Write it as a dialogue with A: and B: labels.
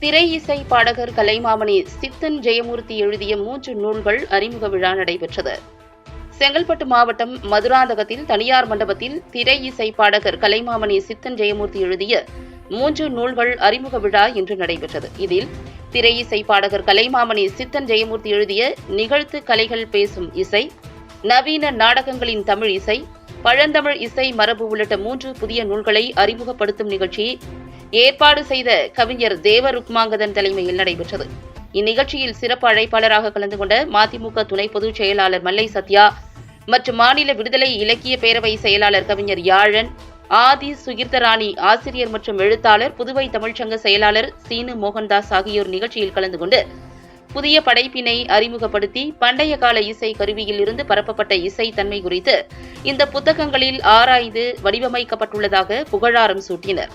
A: திரை இசை பாடகர் கலைமாமணி சித்தன் ஜெயமூர்த்தி எழுதிய மூன்று நூல்கள் அறிமுக விழா நடைபெற்றது. செங்கல்பட்டு மாவட்டம் மதுராந்தகத்தில் தனியார் மண்டபத்தில் திரை இசை பாடகர் கலைமாமணி சித்தன் ஜெயமூர்த்தி எழுதிய மூன்று நூல்கள் அறிமுக விழா இன்று நடைபெற்றது. இதில் திரை இசை பாடகர் கலைமாமணி சித்தன் ஜெயமூர்த்தி எழுதிய நிகழ்த்து கலைகள் பேசும் இசை நவீன நாடகங்களின் தமிழ் இசை பழந்தமிழ் இசை மரபு உள்ளிட்ட மூன்று புதிய நூல்களை அறிமுகப்படுத்தும் நிகழ்ச்சி ஏற்பாடு செய்த கவிஞர் தேவ ருக்மாங்கதன் தலைமையில் நடைபெற்றது. இந்நிகழ்ச்சியில் சிறப்பு அழைப்பாளராக கலந்து கொண்ட மதிமுக துணை பொதுச் செயலாளர் மல்லை சத்யா மற்றும் மாநில விடுதலை இலக்கிய பேரவை செயலாளர் கவிஞர் யாழன் ஆதி சுகீர்த்தராணி ஆசிரியர் மற்றும் எழுத்தாளர் புதுவை தமிழ்ச்சங்க செயலாளர் சீனு மோகன்தாஸ் ஆகியோர் நிகழ்ச்சியில் கலந்து கொண்டு புதிய படைப்பினை அறிமுகப்படுத்தி பண்டைய கால இசை கருவியில் இருந்து பரப்பப்பட்ட இசை தன்மை குறித்து இந்த புத்தகங்களில் ஆராய்ந்து வடிவமைக்கப்பட்டுள்ளதாக புகழாரம் சூட்டினர்.